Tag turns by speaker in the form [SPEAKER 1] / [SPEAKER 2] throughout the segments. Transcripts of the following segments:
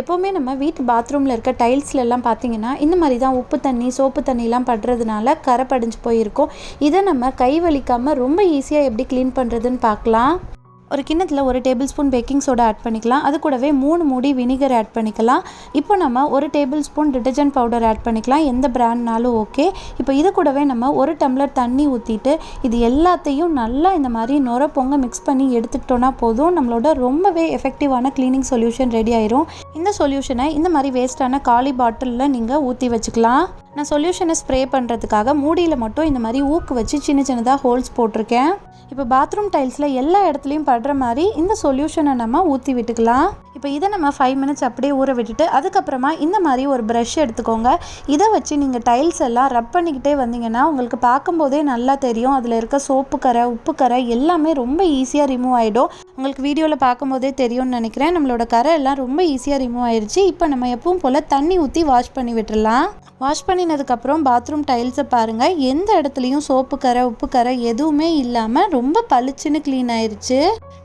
[SPEAKER 1] எப்போவுமே நம்ம வீட்டு பாத்ரூமில் இருக்க டைல்ஸ்லலாம் பார்த்தீங்கன்னா இந்த மாதிரி தான் உப்பு தண்ணி சோப்பு தண்ணிலாம் படுறதுனால கரை படிஞ்சு போயிருக்கும். இதை நம்ம கை வலிக்காமல் ரொம்ப ஈஸியாக எப்படி க்ளீன் பண்ணுறதுன்னு பார்க்கலாம். ஒரு கிண்ணத்தில் ஒரு tablespoon baking soda add பண்ணிக்கலாம். அது கூடவே மூணு மூடி வினிகர் ஆட் பண்ணிக்கலாம். இப்போ நம்ம ஒரு tablespoon detergent powder add பண்ணிக்கலாம். எந்த பிராண்ட்னாலும் ஓகே இப்போ இது கூடவே நம்ம ஒரு டம்ளர் தண்ணி ஊற்றிட்டு இது எல்லாத்தையும் நல்லா இந்த மாதிரி நுர பொங்க மிக்ஸ் பண்ணி எடுத்துக்கிட்டோன்னா போதும். நம்மளோட ரொம்பவே எஃபெக்டிவான க்ளீனிங் சொல்யூஷன் ரெடி ஆயிரும். இந்த சொல்யூஷனை இந்த மாதிரி வேஸ்ட்டான காலி பாட்டிலில் நீங்கள் ஊற்றி வச்சுக்கலாம். நான் சொல்யூஷனை ஸ்ப்ரே பண்ணுறதுக்காக மூடியில் மட்டும் இந்த மாதிரி ஊக்கு வச்சு சின்ன சின்னதாக ஹோல்ஸ் போட்டிருக்கேன். இப்போ பாத்ரூம் டைல்ஸில் எல்லா இடத்துலையும் படுற மாதிரி இந்த சொல்யூஷனை நம்ம ஊற்றி விட்டுக்கலாம். இப்போ இதை நம்ம ஃபைவ் மினிட்ஸ் அப்படியே ஊற விட்டுட்டு அதுக்கப்புறமா இந்த மாதிரி ஒரு ப்ரஷ் எடுத்துக்கோங்க. இதை வச்சு நீங்கள் டைல்ஸ் எல்லாம் ரப் பண்ணிக்கிட்டே வந்தீங்கன்னா உங்களுக்கு பார்க்கும்போதே நல்லா தெரியும். அதில் இருக்க சோப்பு கரை உப்பு கரை எல்லாமே ரொம்ப ஈஸியாக ரிமூவ் ஆகிடும் உங்களுக்கு வீடியோவில் பார்க்கும்போதே தெரியும்னு நினைக்கிறேன். நம்மளோட கரை எல்லாம் ரொம்ப ஈஸியாக ரிமூவ் ஆயிடுச்சு இப்போ நம்ம எப்பவும் போல் தண்ணி ஊற்றி வாஷ் பண்ணி விட்டுடலாம் வாஷ் பண்ணினதுக்கப்புறம் பாத்ரூம் டைல்ஸை பாருங்கள் எந்த இடத்துலையும் சோப்பு கரை உப்பு கரை எதுவுமே இல்லாமல் ரொம்ப பளிச்சுன்னு க்ளீன் ஆயிடுச்சு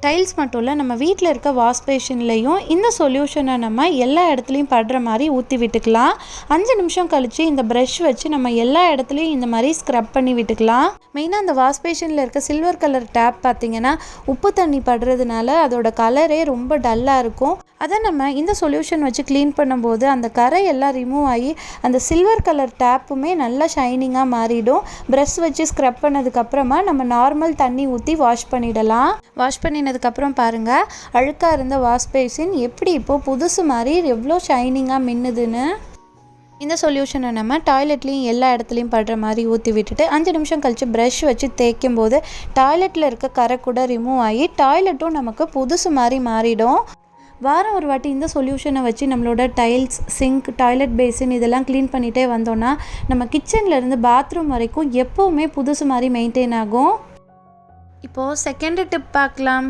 [SPEAKER 1] டைல்ஸ் மட்டும் இல்லை நம்ம வீட்டில் இருக்க வாஷ் பேஷன்லேயும் இந்த சொல்யூஷனை நம்ம எல்லா இடத்துலையும் படுற மாதிரி ஊற்றி விட்டுக்கலாம். அஞ்சு நிமிஷம் கழித்து இந்த ப்ரஷ் வச்சு நம்ம எல்லா இடத்துலையும் இந்த மாதிரி ஸ்க்ரப் பண்ணி விட்டுக்கலாம். மெயினாக அந்த வாஷ் பேஷனில் இருக்க சில்வர் கலர் டேப் பார்த்தீங்கன்னா உப்பு தண்ணி படுறதுனால அதோட கலரே ரொம்ப டல்லாக இருக்கும். அதை நம்ம இந்த சொல்யூஷன் வச்சு க்ளீன் பண்ணும்போது அந்த கரை எல்லாம் ரிமூவ் ஆகி அந்த சில்வர் கலர் டேப்புமே நல்லா ஷைனிங்காக மாறிடும். ப்ரஷ் வச்சு ஸ்க்ரப் பண்ணதுக்கப்புறமா நம்ம நார்மல் தண்ணி ஊற்றி வாஷ் பண்ணிடலாம். வாஷ் பண்ணி பண்ணினதுக்கப்புறம் பாருங்கள் அழுக்காக இருந்த வாஷ் பேசின் எப்படி இப்போது புதுசு மாதிரி எவ்வளோ ஷைனிங்காக மின்னுதுன்னு. இந்த சொல்யூஷனை நம்ம டாய்லெட்லேயும் எல்லா இடத்துலையும் படுற மாதிரி ஊற்றி விட்டுட்டு அஞ்சு நிமிஷம் கழித்து ப்ரஷ் வச்சு தேய்க்கும் போது டாய்லெட்டில் இருக்க கரை கூட ரிமூவ் ஆகி டாய்லெட்டும் நமக்கு புதுசு மாதிரி மாறிடும். வாரம் ஒரு வாட்டி இந்த சொல்யூஷனை வச்சு நம்மளோட டைல்ஸ் சிங்க் டாய்லெட் பேசின் இதெல்லாம் க்ளீன் பண்ணிகிட்டே வந்தோன்னா நம்ம கிச்சன்லேருந்து பாத்ரூம் வரைக்கும் எப்போவுமே புதுசு மாதிரி மெயின்டைன் ஆகும். இப்போது செகண்ட் டிப் பார்க்கலாம்.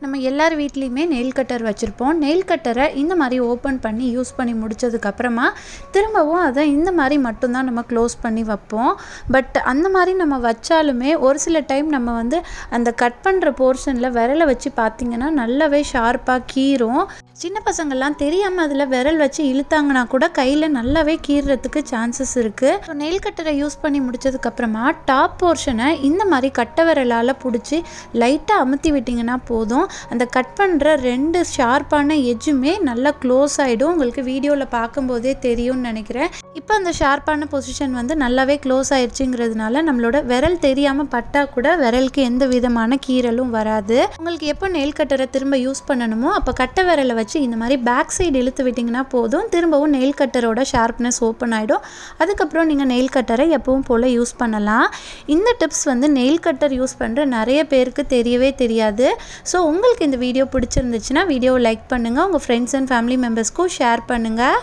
[SPEAKER 1] நம்ம எல்லார் வீட்லேயுமே நெயில் கட்டர் வச்சுருப்போம். நெயில் கட்டரை இந்த மாதிரி ஓப்பன் பண்ணி யூஸ் பண்ணி முடிச்சதுக்கப்புறமா திரும்பவும் அதை இந்த மாதிரி மட்டும்தான் நம்ம க்ளோஸ் பண்ணி வைப்போம். பட் அந்த மாதிரி நம்ம வச்சாலுமே ஒரு சில டைம் நம்ம வந்து அந்த கட் பண்ணுற போர்ஷனில் விரலை வச்சு பார்த்திங்கன்னா நல்லாவே ஷார்ப்பாக கீரும் சின்ன பசங்கள்லாம் தெரியாமல் அதில் விரல் வச்சு இழுத்தாங்கன்னா கூட கையில் நல்லாவே கீறுறதுக்கு சான்சஸ் இருக்குது ஸோ நெயில் கட்டரை யூஸ் பண்ணி முடிச்சதுக்கப்புறமா டாப் போர்ஷனை இந்த மாதிரி கட்டை விரலால் பிடிச்சி லைட்டாக அமுத்தி விட்டிங்கன்னா போதும். அந்த கட் பண்ணுற ரெண்டு ஷார்ப்பான எஜ்ஜுமே நல்லா க்ளோஸ் ஆகிடும் உங்களுக்கு வீடியோவில் பார்க்கும்போதே தெரியும்னு நினைக்கிறேன். இப்போ அந்த ஷார்ப்பான பொசிஷன் வந்து நல்லாவே க்ளோஸ் ஆயிடுச்சுங்கிறதுனால நம்மளோட விரல் தெரியாமல் பட்டா கூட விரலுக்கு எந்த விதமான கீறலும் வராது. உங்களுக்கு எப்போ நெயில் கட்டரை திரும்ப யூஸ் பண்ணணுமோ அப்போ கட்டை விரலை வச்சு இந்த மாதிரி பேக் சைடு இழுத்து விட்டிங்கன்னா போதும். திரும்பவும் நெயில் கட்டரோட ஷார்ப்னஸ் ஓப்பன் ஆகிடும் அதுக்கப்புறம் நீங்கள் நெயில் கட்டரை எப்பவும் போல் யூஸ் பண்ணலாம். இந்த டிப்ஸ் வந்து நெயில் கட்டர் யூஸ் பண்ணுற நிறைய பேருக்கு தெரியவே தெரியாது. ஸோ உங்களுக்கு இந்த வீடியோ பிடிச்சிருந்துச்சுன்னா வீடியோவை லைக் பண்ணுங்கள் உங்கள் ஃப்ரெண்ட்ஸ் அண்ட் ஃபேமிலி மெம்பர்ஸ்க்கும் ஷேர் பண்ணுங்கள்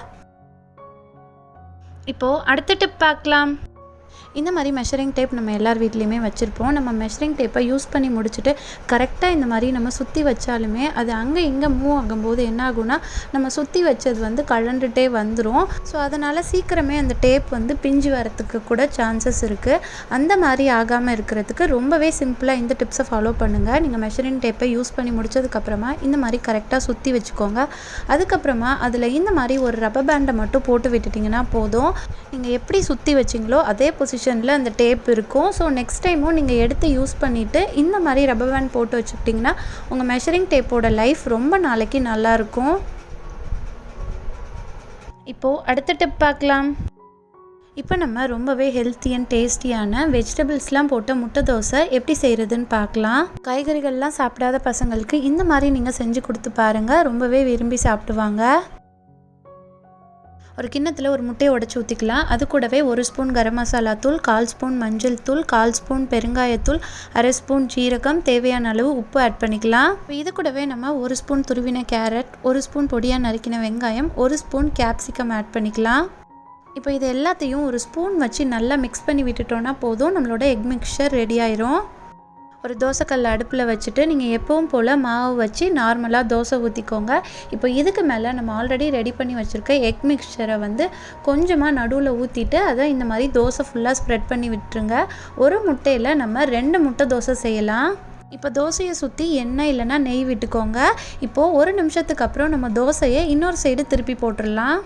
[SPEAKER 1] இப்போது அடுத்த டிப் பார்க்கலாம். இந்த மாதிரி மெஷரிங் டேப் நம்ம எல்லார் வீட்லேயுமே வச்சுருப்போம். நம்ம மெஷரிங் டேப்பை யூஸ் பண்ணி முடிச்சுட்டு கரெக்டாக இந்த மாதிரி நம்ம சுற்றி வச்சாலுமே அது அங்கே இங்கே மூவ் ஆகும்போது என்ன ஆகும்னா நம்ம சுற்றி வச்சது வந்து கழண்டுட்டே வந்துடும் ஸோ அதனால் சீக்கிரமே அந்த டேப் வந்து பிஞ்சு வரத்துக்கு கூட சான்சஸ் இருக்குது அந்த மாதிரி ஆகாமல் இருக்கிறதுக்கு ரொம்பவே சிம்பிளாக இந்த டிப்ஸை ஃபாலோ பண்ணுங்கள் நீங்கள் மெஷரிங் டேப்பை யூஸ் பண்ணி முடிச்சதுக்கப்புறமா இந்த மாதிரி கரெக்டாக சுற்றி வச்சுக்கோங்க. அதுக்கப்புறமா அதில் இந்த மாதிரி ஒரு ரப்பர் பேண்டை மட்டும் போட்டு விட்டுட்டிங்கன்னா போதும். நீங்கள் எப்படி சுற்றி வச்சிங்களோ அதே பொசிஷன் பொசிஷனில் அந்த டேப் இருக்கும். ஸோ நெக்ஸ்ட் டைமும் நீங்கள் எடுத்து யூஸ் பண்ணிவிட்டு இந்த மாதிரி ரப்பர் பேண்ட் போட்டு வச்சுக்கிட்டிங்கன்னா உங்கள் மெஷரிங் டேப்போட லைஃப் ரொம்ப நாளைக்கு நல்லாயிருக்கும் இப்போது அடுத்த டிப் பார்க்கலாம். இப்போ நம்ம ரொம்பவே ஹெல்த்தி அண்ட் டேஸ்டியான வெஜிடபிள்ஸ்லாம் போட்ட முட்டை தோசை எப்படி செய்கிறதுன்னு பார்க்கலாம். காய்கறிகள்லாம் சாப்பிடாத பசங்களுக்கு இந்த மாதிரி நீங்கள் செஞ்சு கொடுத்து பாருங்கள் ரொம்பவே விரும்பி சாப்பிடுவாங்க. ஒரு கிண்ணத்தில் ஒரு முட்டையை உடச்சி ஊற்றிக்கலாம் அது கூடவே ஒரு ஸ்பூன் கரம் மசாலா தூள் கால் ஸ்பூன் மஞ்சள் தூள் கால் ஸ்பூன் பெருங்காயத்தூள் அரை ஸ்பூன் ஜீரகம் தேவையான அளவு உப்பு ஆட் பண்ணிக்கலாம். இப்போ இது கூடவே நம்ம ஒரு ஸ்பூன் துருவின கேரட் ஒரு ஸ்பூன் பொடியாக நறுக்கின வெங்காயம் ஒரு ஸ்பூன் கேப்சிகம் ஆட் பண்ணிக்கலாம். இப்போ இது எல்லாத்தையும் ஒரு ஸ்பூன் வச்சு நல்லா மிக்ஸ் பண்ணி விட்டுட்டோன்னா போதும். நம்மளோட எக் மிக்சர் ரெடி ஆயிரும். ஒரு தோசைக்கல் அடுப்பில் வச்சுட்டு நீங்கள் எப்பவும் போல் மாவு வச்சு நார்மலாக தோசை ஊற்றிக்கோங்க இப்போ இதுக்கு மேலே நம்ம ஆல்ரெடி ரெடி பண்ணி வச்சுருக்க எக் மிக்சரை வந்து கொஞ்சமாக நடுவில் ஊற்றிட்டு அதை இந்த மாதிரி தோசை ஃபுல்லாக ஸ்ப்ரெட் பண்ணி விட்டுருங்க. ஒரு முட்டையில் நம்ம ரெண்டு முட்டை தோசை செய்யலாம். இப்போ தோசையை சுற்றி எண்ணெய் இல்லைன்னா நெய் விட்டுக்கோங்க. இப்போது ஒரு நிமிஷத்துக்கு அப்புறம் நம்ம தோசையை இன்னொரு சைடு திருப்பி போட்டுடலாம்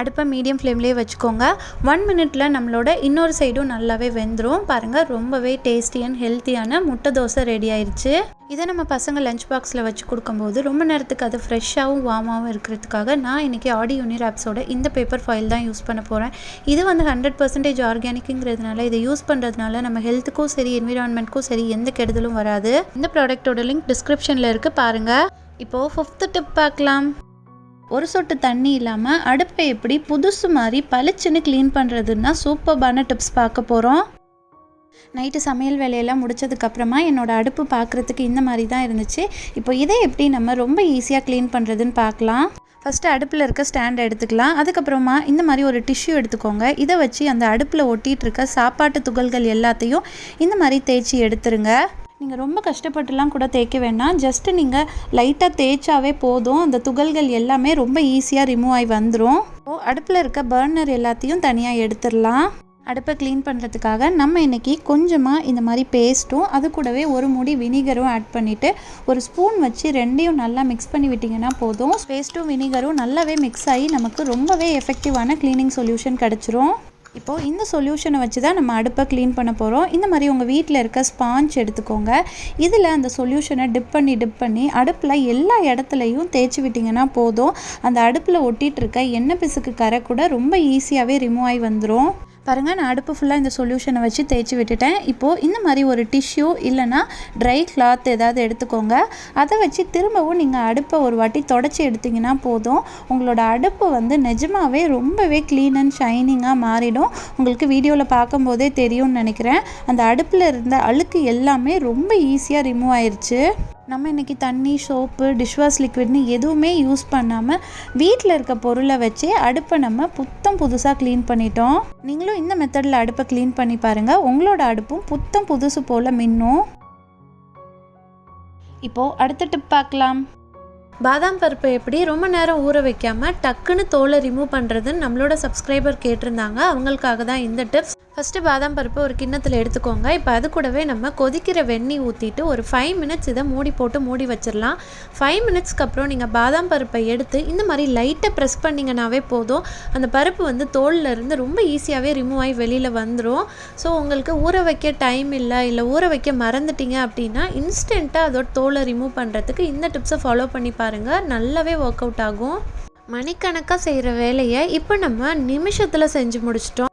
[SPEAKER 1] அடுப்பை மீடியம் ஃப்ளேம்லேயே வச்சுக்கோங்க. ஒன் மினிட்ல நம்மளோட இன்னொரு சைடும் நல்லாவே வெந்துடும் பாருங்கள் ரொம்பவே டேஸ்டி அண்ட் ஹெல்த்தியான முட்டை தோசை ரெடி ஆயிடுச்சு இதை நம்ம பசங்க லஞ்ச் பாக்ஸில் வச்சு கொடுக்கும்போது ரொம்ப நேரத்துக்கு அது ஃப்ரெஷ்ஷாகவும் வார்மாகவும் இருக்கிறதுக்காக நான் இன்றைக்கி ஆடி யூனிராப்ஸோட இந்த பேப்பர் ஃபைல் தான் யூஸ் பண்ண போகிறேன் இது வந்து ஹண்ட்ரட் பர்சன்டேஜ் ஆர்கானிக்குங்கிறதுனால இதை யூஸ் பண்ணுறதுனால நம்ம ஹெல்த்துக்கும் சரி என்விரான்மெண்ட்க்கும் சரி எந்த கெடுதலும் வராது. இந்த ப்ராடக்ட்டோட லிங்க் டிஸ்கிரிப்ஷனில் இருக்குது பாருங்கள் இப்போது ஃபிஃப்த்து டிப் பார்க்கலாம். ஒரு சொட்டு தண்ணி இல்லாமல் அடுப்பை எப்படி புதுசு மாதிரி பளிச்சுன்னு க்ளீன் பண்ணுறதுன்னா சூப்பர்பான டிப்ஸ் பார்க்க போகிறோம் நைட்டு சமையல் வேலையெல்லாம் முடிச்சதுக்கப்புறமா என்னோடய அடுப்பு பார்க்குறதுக்கு இந்த மாதிரி தான் இருந்துச்சு. இப்போ இதை எப்படி நம்ம ரொம்ப ஈஸியாக க்ளீன் பண்ணுறதுன்னு பார்க்கலாம். ஃபஸ்ட்டு அடுப்பில் இருக்க ஸ்டாண்ட் எடுத்துக்கலாம். அதுக்கப்புறமா இந்த மாதிரி ஒரு டிஷ்யூ எடுத்துக்கோங்க. இதை வச்சு அந்த அடுப்பில் ஒட்டிகிட்டு இருக்க சாப்பாட்டு துகள்கள் எல்லாத்தையும் இந்த மாதிரி தேய்ச்சி எடுத்துருங்க. நீங்கள் ரொம்ப கஷ்டப்பட்டுலாம் கூட தேய்க்க வேண்டாம். ஜஸ்ட்டு நீங்கள் லைட்டாக தேய்ச்சாவே போதும். அந்த துகள்கள் எல்லாமே ரொம்ப ஈஸியாக ரிமூவ் ஆகி வந்துடும் இப்போது அடுப்பில் இருக்க பர்னர் எல்லாத்தையும் தனியாக எடுத்துடலாம். அடுப்பை க்ளீன் பண்ணுறதுக்காக நம்ம இன்றைக்கி கொஞ்சமாக இந்த மாதிரி பேஸ்ட்டும் அது கூடவே ஒரு முடி வினிகரும் ஆட் பண்ணிவிட்டு ஒரு ஸ்பூன் வச்சு ரெண்டையும் நல்லா மிக்ஸ் பண்ணி விட்டிங்கன்னா போதும். பேஸ்ட்டும் வினிகரும் நல்லாவே மிக்ஸ் ஆகி நமக்கு ரொம்பவே எஃபெக்டிவான க்ளீனிங் சொல்யூஷன் கிடச்சிரும். இப்போது இந்த சொல்யூஷனை வச்சு தான் நம்ம அடுப்பை க்ளீன் பண்ண போகிறோம் இந்த மாதிரி உங்கள் வீட்டில் இருக்க ஸ்பாஞ்ச் எடுத்துக்கோங்க. இதில் அந்த சொல்யூஷனை டிப் பண்ணி டிப் பண்ணி அடுப்பில் எல்லா இடத்துலையும் தேய்ச்சி விட்டிங்கன்னா போதும். அந்த அடுப்பில் ஒட்டிகிட்டு இருக்க எண்ணெய் பிசுக்கு கரை கூட ரொம்ப ஈஸியாகவே ரிமூவ் ஆகி வந்துடும் பாருங்கள் நான் அடுப்பு ஃபுல்லாக இந்த சொல்யூஷனை வச்சு தேய்ச்சி விட்டுட்டேன். இப்போது இந்த மாதிரி ஒரு டிஷ்யூ இல்லைனா ட்ரை கிளாத் ஏதாவது எடுத்துக்கோங்க. அதை வச்சு திரும்பவும் நீங்கள் அடுப்பை ஒரு வாட்டி தொடச்சி எடுத்திங்கன்னா போதும். உங்களோட அடுப்பு வந்து நிஜமாகவே ரொம்பவே க்ளீன் அண்ட் ஷைனிங்காக மாறிடும். உங்களுக்கு வீடியோவில் பார்க்கும்போதே தெரியும்னு நினைக்கிறேன். அந்த அடுப்பில் இருந்த அழுக்கு எல்லாமே ரொம்ப ஈஸியாக ரிமூவ் ஆயிடுச்சு நம்ம இன்றைக்கி தண்ணி சோப்பு டிஷ்வாஷ் லிக்விட்னு எதுவுமே யூஸ் பண்ணாமல் வீட்டில் இருக்க பொருளை வச்சே அடுப்பை நம்ம புத்தம் புதுசாக க்ளீன் பண்ணிட்டோம். நீங்களும் இந்த மெத்தடில் அடுப்பை க்ளீன் பண்ணி பாருங்கள் உங்களோட அடுப்பும் புத்தம் புதுசு போல் மின்னும். இப்போது அடுத்த டிப் பார்க்கலாம். பாதாம் பருப்பு எப்படி ரொம்ப நேரம் ஊற வைக்காமல் டக்குன்னு தோலை ரிமூவ் பண்ணுறதுன்னு நம்மளோட சப்ஸ்கிரைபர் கேட்டிருந்தாங்க. அவங்களுக்காக தான் இந்த டிப்ஸ் ஃபஸ்ட்டு பாதாம் பருப்பு ஒரு கிண்ணத்தில் எடுத்துக்கோங்க. இப்போ அது கூடவே நம்ம கொதிக்கிற வெந்நீர் ஊற்றிட்டு ஒரு ஃபைவ் மினிட்ஸ் இதை மூடி போட்டு மூடி வச்சிடலாம் ஃபைவ் மினிட்ஸ்க்கு அப்புறம் நீங்கள் பாதாம் பருப்பை எடுத்து இந்த மாதிரி லைட்டாக ப்ரெஸ் பண்ணிங்கனாவே போதும். அந்த பருப்பு வந்து தோலில் இருந்து ரொம்ப ஈஸியாகவே ரிமூவ் ஆகி வெளியில் வந்துடும் ஸோ உங்களுக்கு ஊற வைக்க டைம் இல்லை இல்லை ஊற வைக்க மறந்துட்டீங்க அப்படின்னா இன்ஸ்டண்ட்டாக அதோட தோலை ரிமூவ் பண்ணுறதுக்கு இந்த டிப்ஸை ஃபாலோ பண்ணி பாருங்கள் நல்லாவே ஒர்க் அவுட் ஆகும். மணிக்கணக்காக செய்கிற வேலையை இப்போ நம்ம நிமிஷத்தில் செஞ்சு முடிச்சிட்டோம்.